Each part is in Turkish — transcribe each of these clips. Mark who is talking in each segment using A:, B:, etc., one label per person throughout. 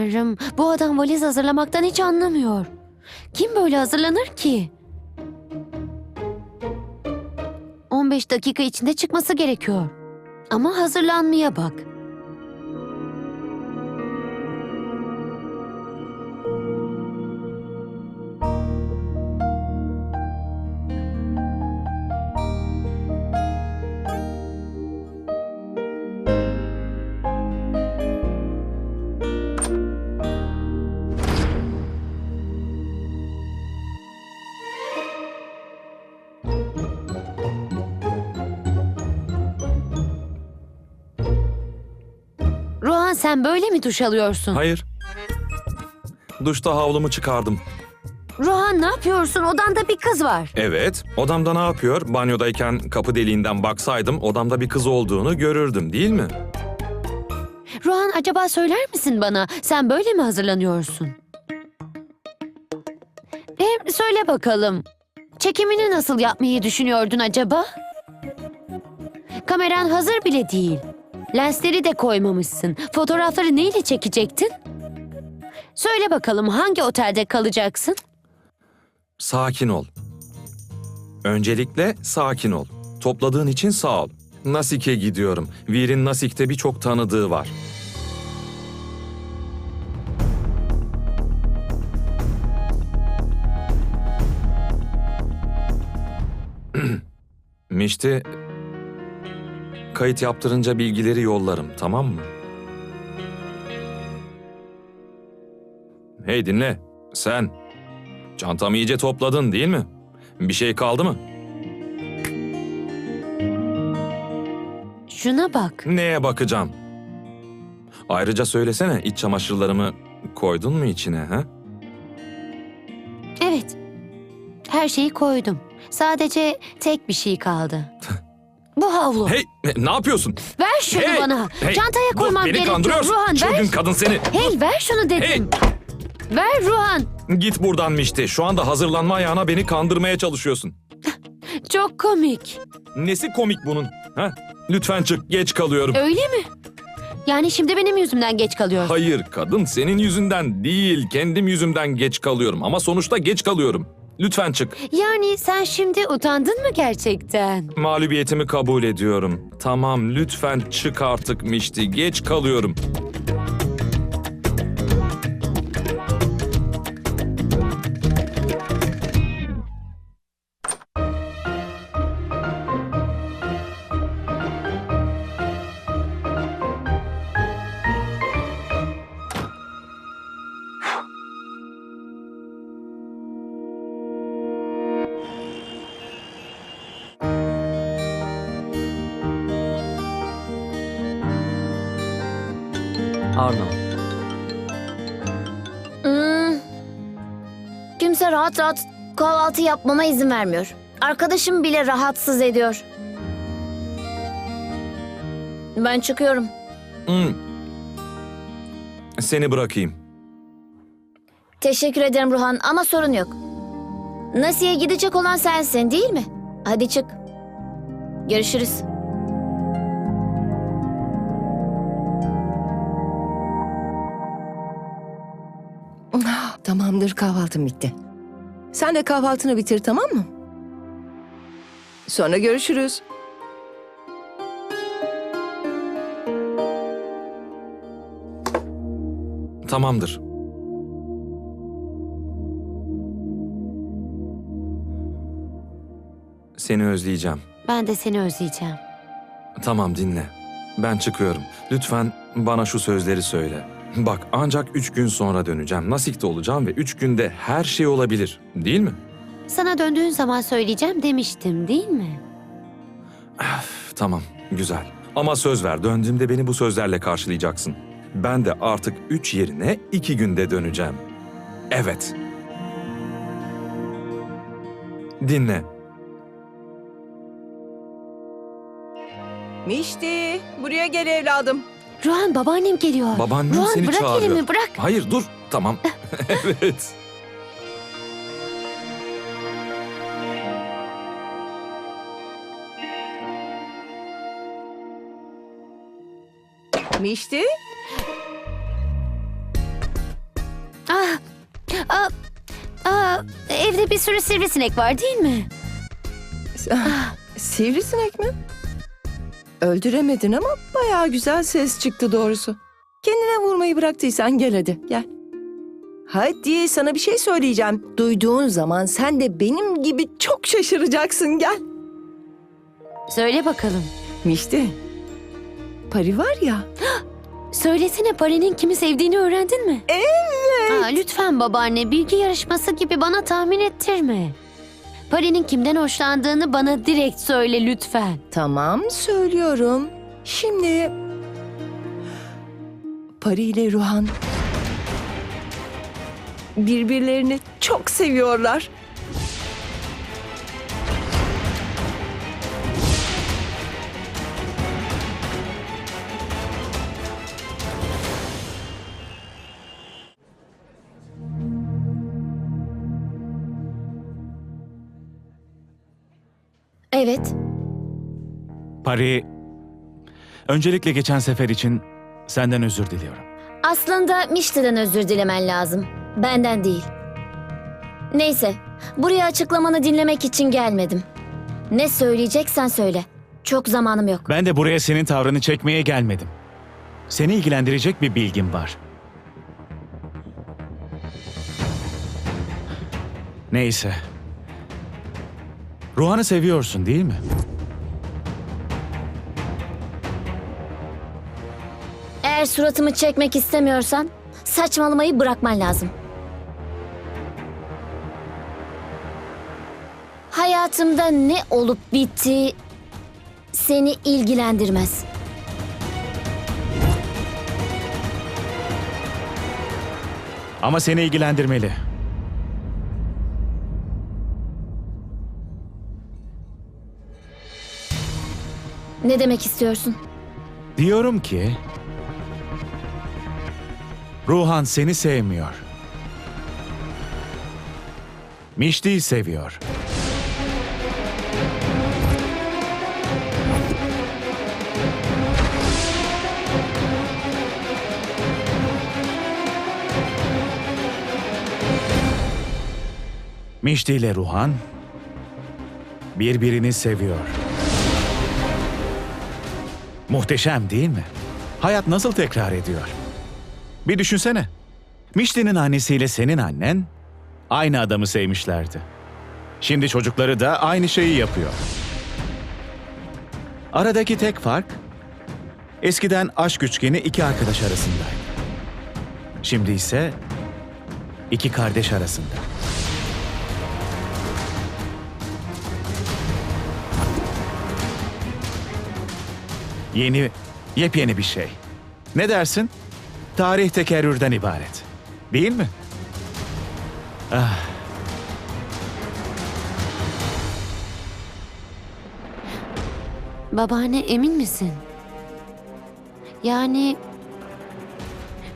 A: Tanrım, bu adam valiz hazırlamaktan hiç anlamıyor. Kim böyle hazırlanır ki? 15 dakika içinde çıkması gerekiyor. Ama hazırlanmaya bak. Sen böyle mi duş alıyorsun?
B: Hayır. Duşta havlumu çıkardım.
A: Ruhan ne yapıyorsun? Odanda bir kız var.
B: Evet, odamda ne yapıyor? Banyodayken kapı deliğinden baksaydım odamda bir kız olduğunu görürdüm değil mi?
A: Ruhan acaba söyler misin bana? Sen böyle mi hazırlanıyorsun? Hem söyle bakalım. Çekimini nasıl yapmayı düşünüyordun acaba? Kameran hazır bile değil. Lensleri de koymamışsın. Fotoğrafları neyle çekecektin? Söyle bakalım hangi otelde kalacaksın?
B: Sakin ol. Öncelikle sakin ol. Topladığın için sağ ol. Nasik'e gidiyorum. Vir'in Nasik'te birçok tanıdığı var. Mişti, kayıt yaptırınca bilgileri yollarım, tamam mı? Hey dinle, sen. Çantamı iyice topladın değil mi? Bir şey kaldı mı?
A: Şuna bak.
B: Neye bakacağım? Ayrıca söylesene iç çamaşırlarımı koydun mu içine ha?
A: Evet. Her şeyi koydum. Sadece tek bir şey kaldı. Bu havlu.
B: Hey ne yapıyorsun?
A: Ver şunu
B: Hey,
A: bana.
B: hey,
A: Çantaya
B: dur,
A: koymam
B: beni
A: gerekiyor.
B: kandırıyorsun.
A: Ruhan ver.
B: Çılgın kadın seni.
A: Hey ver şunu dedim. Ver Ruhan.
B: Git buradan Mişti. Şu anda hazırlanma ayağına beni kandırmaya çalışıyorsun.
A: Çok komik.
B: Nesi komik bunun? Ha? Lütfen çık geç kalıyorum.
A: Öyle mi? Yani şimdi benim yüzümden geç kalıyorsun.
B: Hayır kadın senin yüzünden değil kendim yüzümden geç kalıyorum ama sonuçta geç kalıyorum. Lütfen çık.
A: Yani sen şimdi utandın mı gerçekten?
B: Mağlubiyetimi kabul ediyorum. Tamam lütfen çık artık Mişti. Geç kalıyorum.
C: Rahat rahat kahvaltı yapmama izin vermiyor. Arkadaşım bile rahatsız ediyor. Ben çıkıyorum.
B: Hmm. Seni bırakayım.
C: Teşekkür ederim Ruhan ama sorun yok. Nasiye gidecek olan sensin değil mi? Hadi çık. Görüşürüz.
D: Tamamdır kahvaltım bitti. Sen de kahvaltını bitir tamam mı? Sonra görüşürüz.
B: Tamamdır. Seni özleyeceğim.
A: Ben de seni özleyeceğim.
B: Tamam dinle. Ben çıkıyorum. Lütfen bana şu sözleri söyle. Bak ancak üç gün sonra döneceğim. Nasik'te olacağım ve üç günde her şey olabilir. Değil mi?
A: Sana döndüğün zaman söyleyeceğim demiştim değil mi?
B: Üf, tamam, güzel. Ama söz ver, döndüğümde beni bu sözlerle karşılayacaksın. Ben de artık üç yerine iki günde döneceğim. Evet. Dinle.
D: Mişti buraya gel evladım.
A: Ruhan babaannem geliyor.
B: Babaannem
A: Ruhan,
B: seni
A: bırak
B: çağırıyor.
A: elimi bırak.
B: Hayır dur. Tamam. Ah. evet.
D: Mişti?
A: Ah, ah, ah, evde bir sürü sivrisinek var değil mi?
D: Ah, Sivrisinek mi? Öldüremedin ama bayağı güzel ses çıktı doğrusu. Kendine vurmayı bıraktıysan gel hadi gel. Hadi sana bir şey söyleyeceğim. Duyduğun zaman sen de benim gibi çok şaşıracaksın gel.
A: Söyle bakalım.
D: Mişti. Pari var ya.
A: Söylesene Pari'nin kimi sevdiğini öğrendin mi?
D: Evet.
A: Aa, lütfen babaanne bilgi yarışması gibi bana tahmin ettirme. Pari'nin kimden hoşlandığını bana direkt söyle lütfen.
D: Tamam söylüyorum. Şimdi Pari ile Ruhan birbirlerini çok seviyorlar.
C: Evet.
E: Pari, öncelikle geçen sefer için senden özür diliyorum.
C: Aslında Mişti'den özür dilemen lazım. Benden değil. Neyse, buraya açıklamanı dinlemek için gelmedim. Ne söyleyeceksen söyle. Çok zamanım yok.
E: Ben de buraya senin tavrını çekmeye gelmedim. Seni ilgilendirecek bir bilgim var. Neyse. Ruhan'ı seviyorsun değil mi?
C: Eğer suratımı çekmek istemiyorsan saçmalamayı bırakman lazım. Hayatımda ne olup bittiği seni ilgilendirmez.
E: Ama seni ilgilendirmeli.
C: Ne demek istiyorsun?
E: Diyorum ki... Ruhan seni sevmiyor. Mişti'yi seviyor. Mişti ile Ruhan birbirini seviyor. Muhteşem değil mi? Hayat nasıl tekrar ediyor? Bir düşünsene. Mişti'nin annesiyle senin annen aynı adamı sevmişlerdi. Şimdi çocukları da aynı şeyi yapıyor. Aradaki tek fark eskiden aşk üçgeni iki arkadaş arasındaydı. Şimdi ise iki kardeş arasında. Yeni, yepyeni bir şey. Ne dersin? Tarih tekerrürden ibaret. Değil mi?
A: Babaanne emin misin? Yani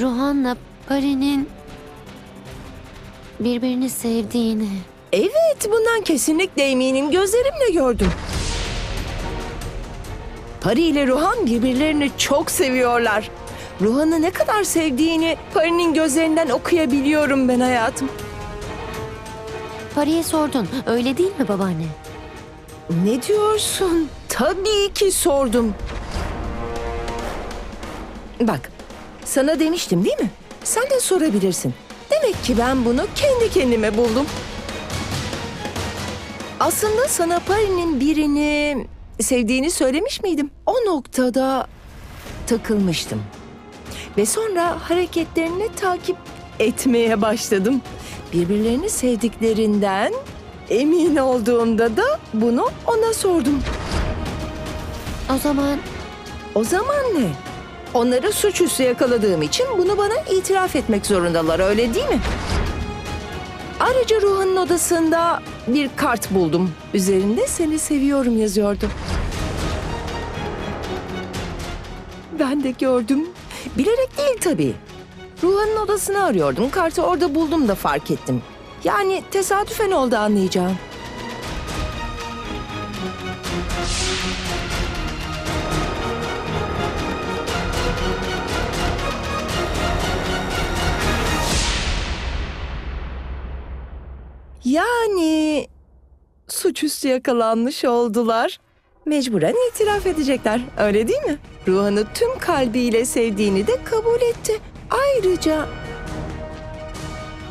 A: Ruhan'la Pari'nin birbirini sevdiğini.
D: Evet, bundan kesinlikle eminim. Gözlerimle gördüm. Pari ile Ruhan birbirlerini çok seviyorlar. Ruhan'ı ne kadar sevdiğini Pari'nin gözlerinden okuyabiliyorum ben hayatım.
A: Pari'ye sordun öyle değil mi babaanne?
D: Ne diyorsun? Tabii ki sordum. Bak, sana demiştim değil mi? Sen de sorabilirsin. Demek ki ben bunu kendi kendime buldum. Aslında sana Pari'nin birini sevdiğini söylemiş miydim? O noktada takılmıştım. Ve sonra hareketlerini takip etmeye başladım. Birbirlerini sevdiklerinden emin olduğumda da bunu ona sordum.
A: O zaman
D: O zaman ne? Onları suçüstü yakaladığım için bunu bana itiraf etmek zorundalar öyle değil mi? Ayrıca Ruhan'ın odasında bir kart buldum. Üzerinde seni seviyorum yazıyordu. Ben de gördüm. Bilerek değil tabii. Ruhan'ın odasını arıyordum. Kartı orada buldum da fark ettim. Yani tesadüfen oldu anlayacağım. Yani suçüstü yakalanmış oldular. Mecburen itiraf edecekler. Öyle değil mi? Ruhan'ı tüm kalbiyle sevdiğini de kabul etti. Ayrıca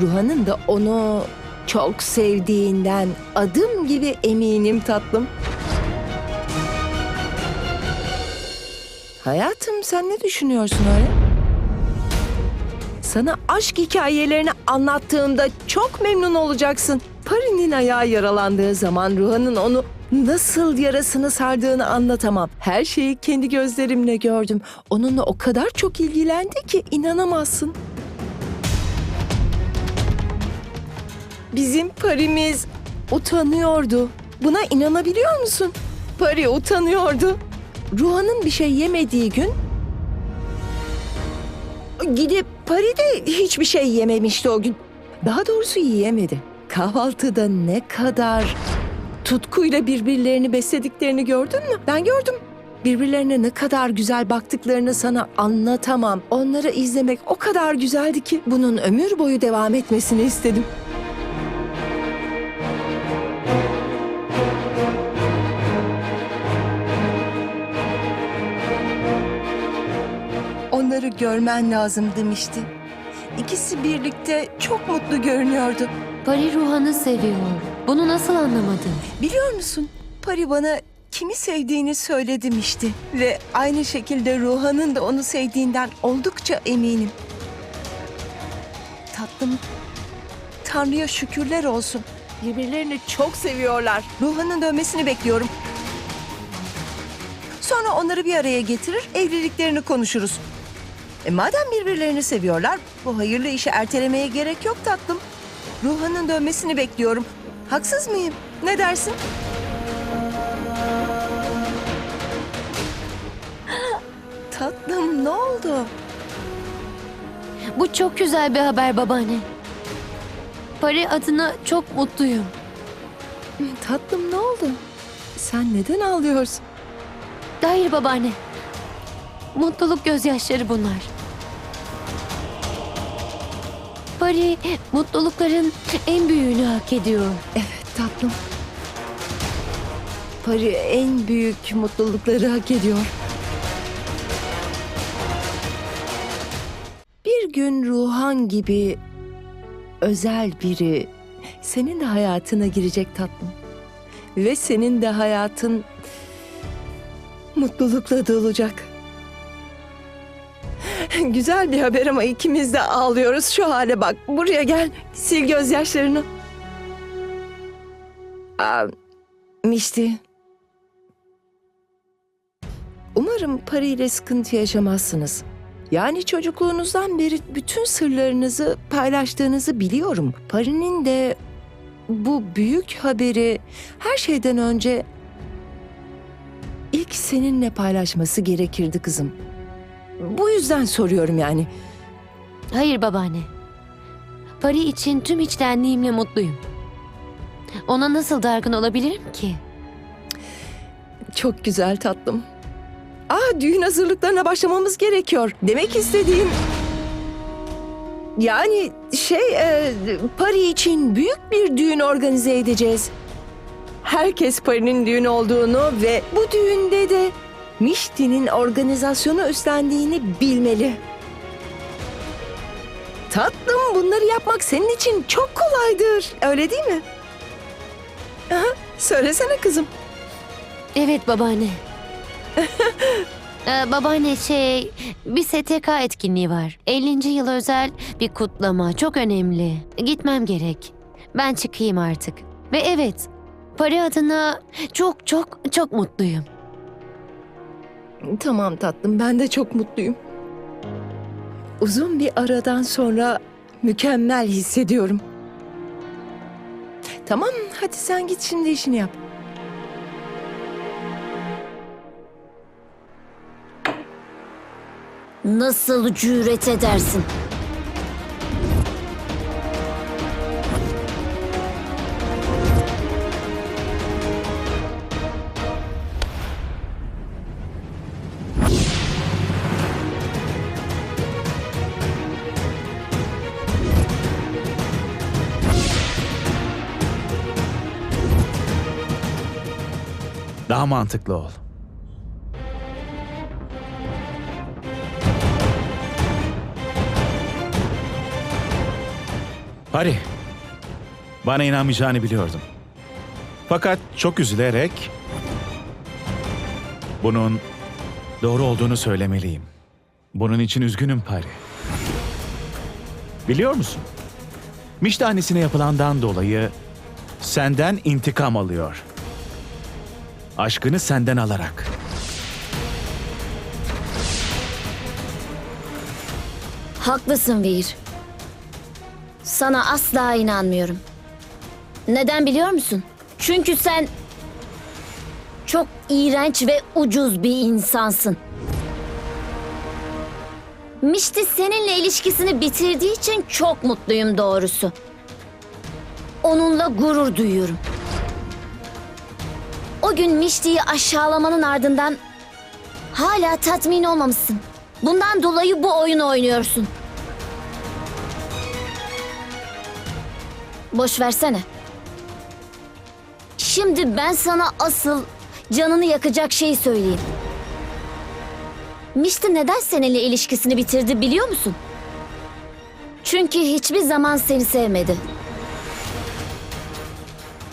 D: Ruhan'ın da onu çok sevdiğinden adım gibi eminim tatlım. Hayatım sen ne düşünüyorsun öyle? Sana aşk hikayelerini anlattığımda çok memnun olacaksın. Pari'nin ayağı yaralandığı zaman Ruhan'ın onu nasıl yarasını sardığını anlatamam. Her şeyi kendi gözlerimle gördüm. Onunla o kadar çok ilgilendi ki inanamazsın. Bizim Pari'miz utanıyordu. Buna inanabiliyor musun? Pari utanıyordu. Ruhan'ın bir şey yemediği gün Gidip Pari de hiçbir şey yememişti o gün. Daha doğrusu yiyemedi. Kahvaltıda ne kadar tutkuyla birbirlerini beslediklerini gördün mü? Ben gördüm. Birbirlerine ne kadar güzel baktıklarını sana anlatamam. Onları izlemek o kadar güzeldi ki bunun ömür boyu devam etmesini istedim. Onları görmen lazım demişti. İkisi birlikte çok mutlu görünüyordu.
A: Pari Ruhan'ı seviyor. Bunu nasıl anlamadın?
D: Biliyor musun? Pari bana kimi sevdiğini söyle demişti. Ve aynı şekilde Ruhan'ın da onu sevdiğinden oldukça eminim. Tatlım, Tanrı'ya şükürler olsun. Birbirlerini çok seviyorlar. Ruhan'ın dönmesini bekliyorum. Sonra onları bir araya getirir, evliliklerini konuşuruz. E madem birbirlerini seviyorlar, bu hayırlı işi ertelemeye gerek yok tatlım. Ruhan'ın dönmesini bekliyorum. Haksız mıyım? Ne dersin? Tatlım ne oldu?
A: Bu çok güzel bir haber babaanne. Pari adına çok mutluyum.
D: Tatlım ne oldu? Sen neden ağlıyorsun?
A: Hayır babaanne. Mutluluk gözyaşları bunlar. Pari mutlulukların en büyüğünü hak ediyor.
D: Evet tatlım. Pari en büyük mutlulukları hak ediyor. Bir gün Ruhan gibi özel biri senin de hayatına girecek tatlım. Ve senin de hayatın mutlulukla dolacak. Güzel bir haber ama ikimiz de ağlıyoruz. Şu hale bak. Buraya gel. Sil gözyaşlarını. Aa, Mişti. Umarım Pari ile sıkıntı yaşamazsınız. Yani çocukluğunuzdan beri bütün sırlarınızı paylaştığınızı biliyorum. Pari'nin de bu büyük haberi her şeyden önce ilk seninle paylaşması gerekirdi kızım. Bu yüzden soruyorum yani.
A: Hayır babaanne. Pari için tüm içtenliğimle mutluyum. Ona nasıl dargın olabilirim ki?
D: Çok güzel tatlım. Aa düğün hazırlıklarına başlamamız gerekiyor. Demek istediğim... Yani şey e, Pari için büyük bir düğün organize edeceğiz. Herkes Pari'nin düğün olduğunu ve bu düğünde de Mişti'nin organizasyonu üstlendiğini bilmeli. Tatlım bunları yapmak senin için çok kolaydır. Öyle değil mi? Aha, söylesene kızım.
A: Evet babaanne. ee, babaanne şey bir STK etkinliği var. 50. yıl özel bir kutlama. Çok önemli. Gitmem gerek. Ben çıkayım artık. Ve evet Pari adına çok çok çok mutluyum.
D: Tamam tatlım, ben de çok mutluyum. Uzun bir aradan sonra mükemmel hissediyorum. Tamam, hadi sen git şimdi işini yap.
C: Nasıl cüret edersin?
E: Mantıklı ol. Pari, bana inanmayacağını biliyordum. Fakat çok üzülerek bunun doğru olduğunu söylemeliyim. Bunun için üzgünüm Pari. Biliyor musun? Mişti annesine yapılandan dolayı senden intikam alıyor. Aşkını senden alarak.
C: Haklısın Veer. Sana asla inanmıyorum. Neden biliyor musun? Çünkü sen çok iğrenç ve ucuz bir insansın. Mişti seninle ilişkisini bitirdiği için çok mutluyum doğrusu. Onunla gurur duyuyorum. Gün Mişti'yi aşağılamanın ardından hala tatmin olmamışsın. Bundan dolayı bu oyunu oynuyorsun. Boş versene. Şimdi ben sana asıl canını yakacak şeyi söyleyeyim. Mişti neden seninle ilişkisini bitirdi biliyor musun? Çünkü hiçbir zaman seni sevmedi.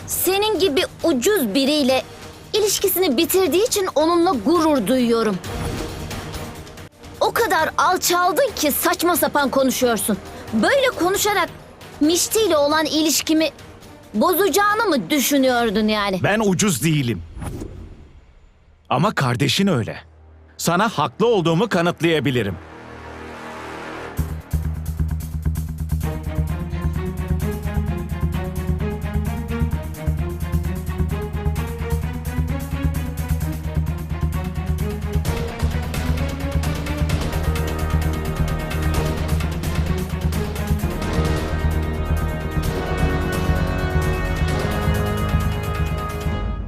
C: Senin gibi ucuz biriyle ilişkisini bitirdiği için onunla gurur duyuyorum. O kadar alçaldın ki saçma sapan konuşuyorsun. Böyle konuşarak Mişti ile olan ilişkimi bozacağını mı düşünüyordun yani?
E: Ben ucuz değilim. Ama kardeşin öyle. Sana haklı olduğumu kanıtlayabilirim.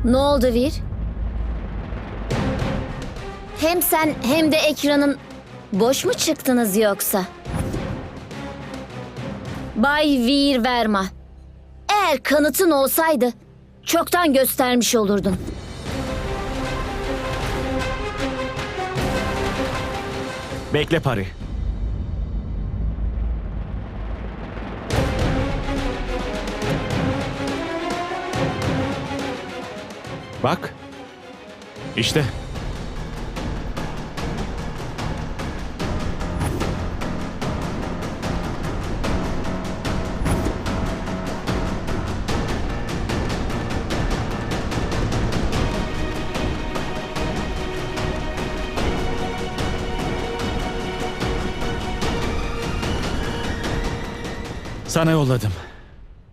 C: Ne oldu Vir? Hem sen hem de ekranın boş mu çıktınız yoksa? Bay Vir Verma. Eğer kanıtın olsaydı çoktan göstermiş olurdun.
E: Bekle Pari. Bak. İşte. Sana yolladım.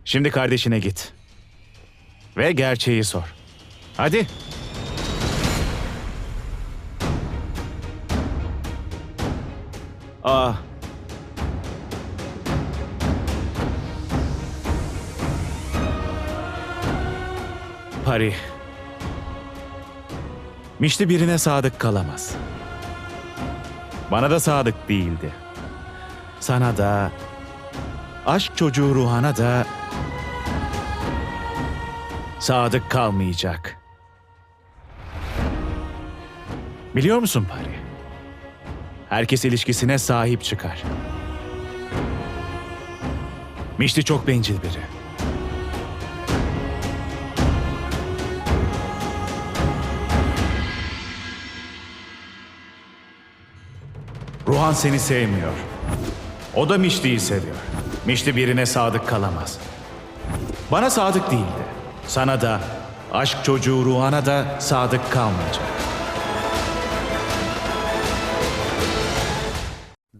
E: Şimdi kardeşine git. Ve gerçeği sor. Hadi. Aa. Pari. Mişti birine sadık kalamaz. Bana da sadık değildi. Sana da, aşk çocuğu Ruhan'a da sadık kalmayacak. Biliyor musun Pari? Herkes ilişkisine sahip çıkar. Mişti çok bencil biri. Ruhan seni sevmiyor. O da Mişti'yi seviyor. Mişti birine sadık kalamaz. Bana sadık değildi. Sana da, aşk çocuğu Ruhan'a da sadık kalmayacak.